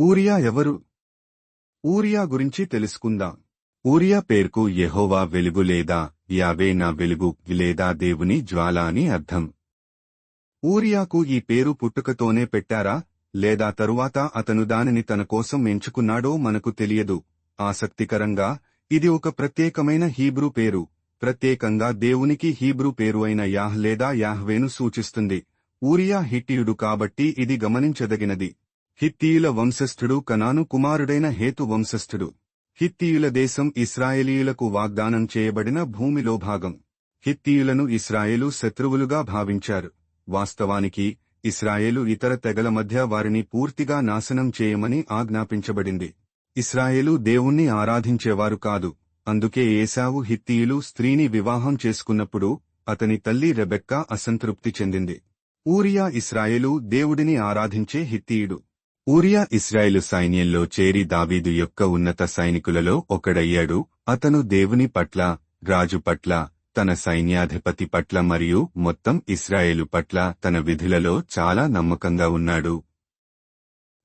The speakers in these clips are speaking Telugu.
ఊరియా ఎవరు? ఊరియా గురించి తెలుసుకుందాం. ఊరియా పేరుకు యెహోవా వెలుగు లేదా యావే నా వెలుగు లేదా దేవుని జ్వాల అని అర్థం. ఊరియాకు ఈ పేరు పుట్టుకతోనే పెట్టారా? లేదా తరువాత అతను దానిని తన కోసం ఎంచుకున్నాడో మనకు తెలియదు. ఆసక్తికరంగా ఇది ఒక ప్రత్యేకమైన హీబ్రూ పేరు. ప్రత్యేకంగా దేవునికి హీబ్రూ పేరు అయిన యాహ్ లేదా యాహ్వేను సూచిస్తుంది. ఊరియా హిట్టియుడు కాబట్టి ఇది గమనించదగినది. హిత్తీయుల వంశస్థుడు కనాను కుమారుడైన హేతు వంశస్థుడు. హిత్తీయుల దేశం ఇస్రాయేలీయులకు వాగ్దానం చేయబడిన భూమిలో భాగం హిత్తీయులను ఇస్రాయేలు శత్రువులుగా భావించారు. వాస్తవానికి ఇస్రాయేలు ఇతర తెగల మధ్య వారిని పూర్తిగా నాశనం చేయమని ఆజ్ఞాపించబడింది. ఇస్రాయేలు దేవుణ్ణి ఆరాధించేవారు కాదు. అందుకే ఏశావు హిత్తీయులు స్త్రీని వివాహం చేసుకున్నప్పుడు అతని తల్లి రెబెక్కా అసంతృప్తి చెందింది. ఊరియా ఇస్రాయేలు దేవుడిని ఆరాధించే హిత్తీయుడు. ఊరియా ఇస్రాయేలు సైన్యంలో చేరి దావీదు యొక్క ఉన్నత సైనికులలో ఒకడయ్యాడు. అతను దేవుని పట్ల రాజు పట్ల తన సైన్యాధిపతి పట్ల మరియు మొత్తం ఇస్రాయేలు పట్ల తన విధులలో చాలా నమ్మకంగా ఉన్నాడు.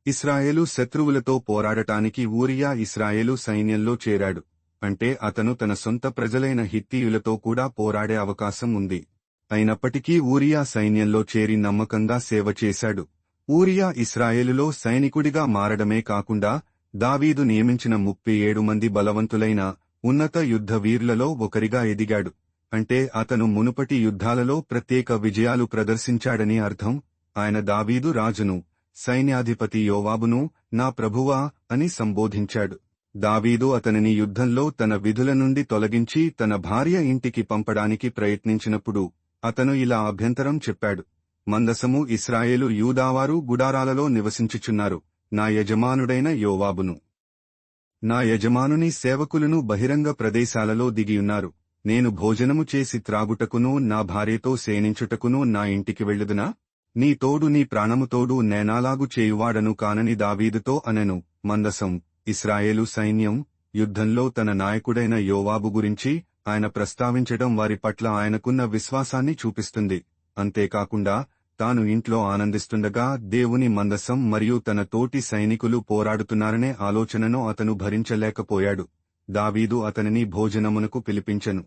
ఇస్రాయేలు శత్రువులతో పోరాడటానికి ఊరియా ఇస్రాయేలు సైన్యంలో చేరాడు. అంటే అతను తన సొంత ప్రజలైన హిత్తీయులతో కూడా పోరాడే అవకాశం ఉంది. అయినప్పటికీ ఊరియా సైన్యంలో చేరి నమ్మకంగా సేవ చేశాడు. ఊరియా ఇస్రాయేలులో సైనికుడిగా మారడమే కాకుండా దావీదు నియమించిన ముప్పై ఏడు మంది బలవంతులైన ఉన్నత యుద్ధ వీరులలో ఒకరిగా ఎదిగాడు. అంటే అతను మునుపటి యుద్ధాలలో ప్రత్యేక విజయాలు ప్రదర్శించాడని అర్థం ఆయన దావీదు రాజును సైన్యాధిపతి యోవాబును నా ప్రభువా అని సంబోధించాడు. దావీదు అతనిని యుద్ధంలో తన విధుల నుండి తొలగించి తన భార్య ఇంటికి పంపడానికి ప్రయత్నించినప్పుడు అతను ఇలా అభ్యంతరం చెప్పాడు. మందసము ఇస్రాయేలు యూదావారు గుడారాలలో నివసించుచున్నారు. నా యజమానుడైన యోవాబును. నా యజమానుని సేవకులను బహిరంగ ప్రదేశాలలో దిగియున్నారు. నేను భోజనము చేసి త్రాగుటకును నా భార్యతో సేనించుటకును నా ఇంటికి వెళ్ళుదునా? నీ తోడు నీ ప్రాణము తోడు నేనాలాగు చేయువాడను కానని దావీదుతో అనెను. మందసం ఇస్రాయేలు సైన్యం యుద్ధంలో తన నాయకుడైన యోవాబు గురించి ఆయన ప్రస్తావించడం వారి పట్ల ఆయనకున్న విశ్వాసాన్ని చూపిస్తుంది. అంతేకాకుండా తాను ఇంట్లో ఆనందిస్తుండగా దేవుని మందసం మరియు తన తోటి సైనికులు పోరాడుతున్నారనే ఆలోచనను అతను భరించలేకపోయాడు. దావీదు అతనిని భోజనమునకు పిలిపించెను.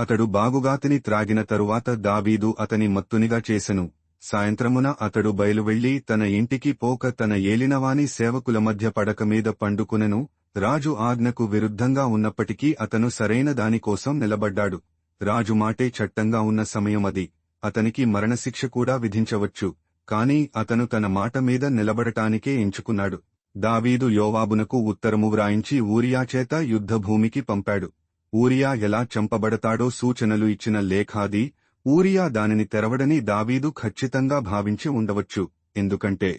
అతడు బాగుగాతిని త్రాగిన తరువాత దావీదు అతని మత్తునిగా చేసెను. సాయంత్రమున అతడు బయలువెళ్ళి తన ఇంటికి పోక తన ఏలినవాని సేవకుల మధ్య పడక మీద పండుకునెను. రాజు ఆజ్ఞకు విరుద్ధంగా ఉన్నప్పటికీ అతను సరైన దానికోసం నిలబడ్డాడు. రాజు మాటే చట్టంగా ఉన్న సమయమది. అతనికి మరణశిక్ష కూడా విధించవచ్చు కాని అతను తన మాట మీద నిలబడటానికే ఎంచుకున్నాడు. దావీదు యోవాబునకు ఉత్తరము వ్రాయించి ఊరియా చేత యుద్ధభూమికి పంపాడు. ఊరియా ఎలా చంపబడతాడో సూచనలు ఇచ్చిన లేఖాది ఊరియా దానిని తెరవడని దావీదు ఖచ్చితంగా భావించి ఉండవచ్చు ఎందుకంటే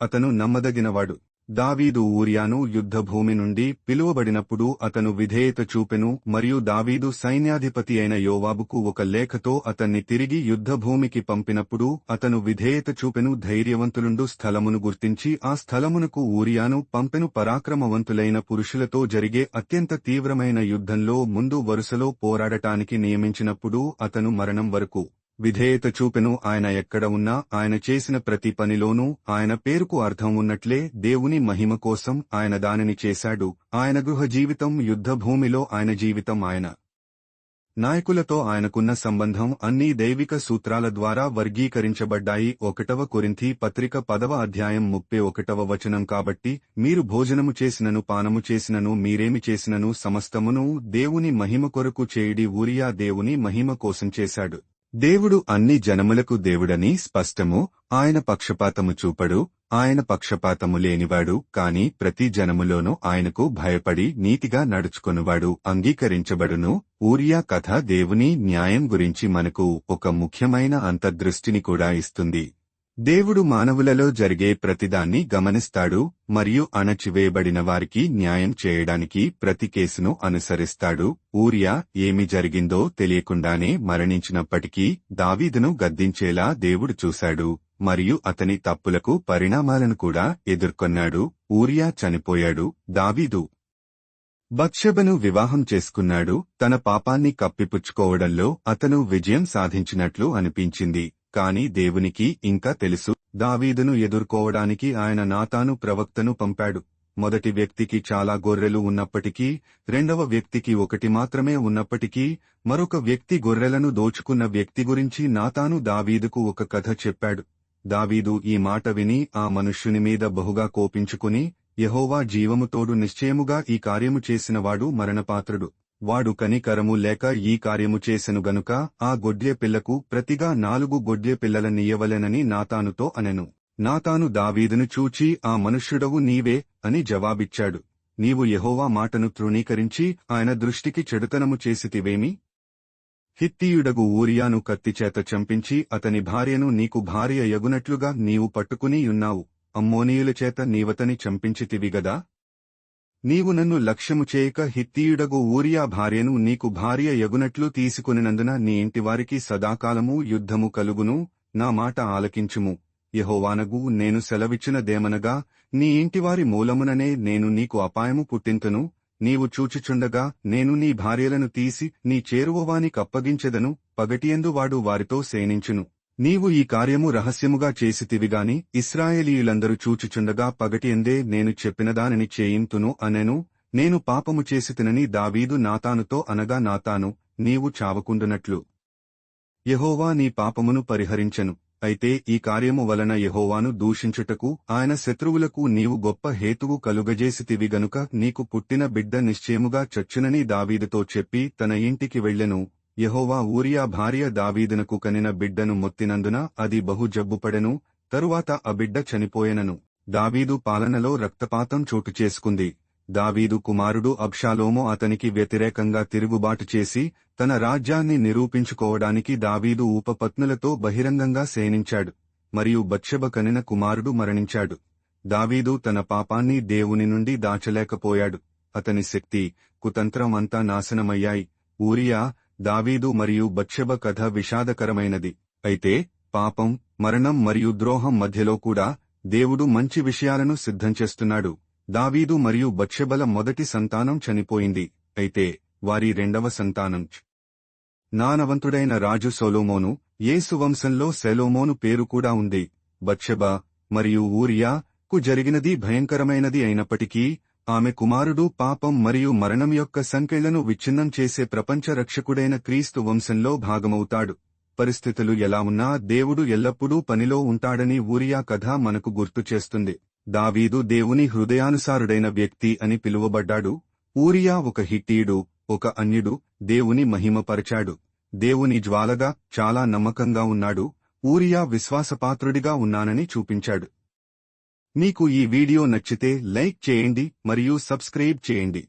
అతను నమ్మదగినవాడు. దావీదు ఊరియాను యుద్ధభూమి నుండి పిలువబడినప్పుడు అతను విధేయత చూపెను మరియు దావీదు సైన్యాధిపతి అయిన యోవాబుకు ఒక లేఖతో అతన్ని తిరిగి యుద్ధభూమికి పంపినప్పుడు అతను విధేయత చూపెను ధైర్యవంతులుండు స్థలమును గుర్తించి ఆ స్థలమునకు ఊరియాను పంపెను. పరాక్రమవంతులైన పురుషులతో జరిగే అత్యంత తీవ్రమైన యుద్ధంలో ముందు వరుసలో పోరాడటానికి నియమించినప్పుడు అతను మరణం వరకు విధేయత చూపెను ఆయన ఎక్కడ ఉన్నా ఆయన చేసిన ప్రతి పనిలోనూ ఆయన పేరుకు అర్థం ఉన్నట్లే దేవుని మహిమ కోసం ఆయన దానిని చేశాడు. ఆయన గృహ జీవితం యుద్ధభూమిలో ఆయన జీవితం ఆయన. నాయకులతో ఆయనకున్న సంబంధం అన్ని దైవిక సూత్రాల ద్వారా వర్గీకరించబడ్డాయి. ఒకటవ కొరింథీ పత్రిక పదవ అధ్యాయం ముప్పై ఒకటవ వచనం కాబట్టి మీరు భోజనము చేసినను పానము చేసినను మీరేమి చేసినను సమస్తమును దేవుని మహిమ కొరకు చేయుడి ఊరియా దేవుని మహిమ కోసం చేశాడు. దేవుడు అన్ని జనములకు దేవుడని స్పష్టము. ఆయన పక్షపాతము చూపడు. ఆయన పక్షపాతము లేనివాడు కాని ప్రతి జనములోనూ ఆయనకు భయపడి నీతిగా నడుచుకొనువాడు అంగీకరించబడును. ఊరియా కథ దేవుని న్యాయం గురించి మనకు ఒక ముఖ్యమైన అంతర్దృష్టిని కూడా ఇస్తుంది. దేవుడు మానవులలో జరిగే ప్రతిదాన్ని గమనిస్తాడు మరియు అణచివేయబడిన వారికి న్యాయం చేయడానికి ప్రతి కేసును అనుసరిస్తాడు. ఊరియా ఏమి జరిగిందో తెలియకుండానే మరణించినప్పటికీ దావీదును గద్దించేలా దేవుడు చూశాడు మరియు అతని తప్పులకు పరిణామాలను కూడా ఎదుర్కొన్నాడు. ఊరియా చనిపోయాడు. దావీదు బక్షబను వివాహం చేసుకున్నాడు. తన పాపాన్ని కప్పిపుచ్చుకోవడంలో అతను విజయం సాధించినట్లు అనిపించింది. కాని దేవునికి ఇంకా తెలుసు. దావీదును ఎదుర్కోవడానికి ఆయన నాతాను ప్రవక్తను పంపాడు. మొదటి వ్యక్తికి చాలా గొర్రెలు ఉన్నప్పటికీ రెండవ వ్యక్తికి ఒకటి మాత్రమే ఉన్నప్పటికీ మరొక వ్యక్తి గొర్రెలను దోచుకున్న వ్యక్తి గురించి నాతాను దావీదుకు ఒక కథ చెప్పాడు. దావీదు ఈ మాట విని ఆ మనుష్యుని మీద బహుగా కోపించుకుని యహోవా జీవముతోడు నిశ్చయముగా ఈ కార్యము చేసినవాడు మరణపాత్రుడు. వాడు కనికరము లేక ఈ కార్యము చేసెను గనుక ఆ గొడ్లె పిల్లకు ప్రతిగా నాలుగు గొడ్లె పిల్లలనియ్యవలెనని నాతానుతో అనెను. నాతాను దావీదును చూచి ఆ మనుష్యుడవు నీవే అని జవాబిచ్చాడు. నీవు యహోవా మాటను తృణీకరించి ఆయన దృష్టికి చెడుతనము చేసితివేమి? హిత్తీయుడగు ఊరియాను కత్తిచేత చంపించి అతని భార్యను నీకు భార్య యగునట్లుగా నీవు పట్టుకుని ఉన్నావు. అమ్మోనీయుల చేత నీవతని చంపించితివి గదా? నీవు నన్ను లక్ష్యము చేయక హిత్తీయుడగు ఊరియా భార్యను నీకు భార్య యగునట్లు తీసుకునినందున నీ ఇంటివారికి సదాకాలము యుద్ధము కలుగును నా మాట ఆలకించుము. యహోవానగు నేను సెలవిచ్చిన దేమనగా నీ ఇంటివారి మూలముననే నేను నీకు అపాయము పుట్టింతును. నీవు చూచుచుండగా నేను నీ భార్యలను తీసి నీ చేరువవానికప్పగించెదను పగటియందు వాడు వారితో సేనించును. నీవు ఈ కార్యము రహస్యముగా చేసితివిగాని ఇస్రాయేలీయులందరూ చూచుచుండగా పగటియందే నేను చెప్పినదానిని చేయింతును అనెను నేను పాపము చేసితినని దావీదు నాతానుతో అనగా నాతాను నీవు చావకుండునట్లు. యహోవా నీ పాపమును పరిహరించెను. అయితే ఈ కార్యము వలన యహోవాను దూషించుటకు ఆయన శత్రువులకు నీవు గొప్ప హేతువు కలుగజేసితివి గనుక నీకు పుట్టిన బిడ్డ నిశ్చయముగా చచ్చునని దావీదుతో చెప్పి తన ఇంటికి వెళ్ళెను యెహోవా ఊరియా భార్య దావీదునకు కనిన బిడ్డను మొత్తినందున అది బహు జబ్బుపడెను తరువాత ఆ బిడ్డ చనిపోయెనను. దావీదు పాలనలో రక్తపాతం చోటు చేసుకుంది. దావీదు కుమారుడు అబ్షాలోమో అతనికి వ్యతిరేకంగా తిరుగుబాటు చేసి తన రాజ్యాన్ని నిరూపించుకోవడానికి దావీదు ఉపపత్నులతో బహిరంగంగా సేనించాడు. మరియు బత్షబ కనిన కుమారుడు మరణించాడు. దావీదు తన పాపాన్ని దేవుని నుండి దాచలేకపోయాడు. అతని శక్తి కుతంత్రం అంతా నాశనమయ్యాయి. ఊరియా దావీదు మరియు బత్షెబ కథ విషాదకరమైనది. అయితే పాపం మరణం మరియు ద్రోహం మధ్యలో కూడా దేవుడు మంచి విషయాలను సిద్ధం చేస్తున్నాడు. దావీదు మరియు బత్షెబల మొదటి సంతానం చనిపోయింది. అయితే వారి రెండవ సంతానం నానవంతుడైన రాజు సోలోమోను యేసు వంశంలో సెలోమోను పేరు కూడా ఉంది. బత్షెబ మరియు ఊరియా కు జరిగినది భయంకరమైనది అయినప్పటికీ ఆమె కుమారుడు పాపం మరియు మరణం యొక్క సంకెళ్ళను విచ్ఛిన్నం చేసే ప్రపంచ రక్షకుడైన క్రీస్తు వంశంలో భాగమవుతాడు. పరిస్థితులు ఎలా ఉన్నా దేవుడు ఎల్లప్పుడూ పనిలో ఉంటాడని ఊరియా కథ మనకు గుర్తు చేస్తుంది. దావీదు దేవుని హృదయానుసారుడైన వ్యక్తి అని పిలువబడ్డాడు. ఊరియా ఒక హిట్టీయుడు ఒక అన్యుడు దేవుని మహిమపరచాడు. దేవుని జ్వాలగా చాలా నమ్మకంగా ఉన్నాడు. ఊరియా విశ్వాసపాత్రుడిగా ఉన్నానని చూపించాడు. మీకు ఈ వీడియో నచ్చితే లైక్ చేయండి మరియు సబ్స్క్రైబ్ చేయండి.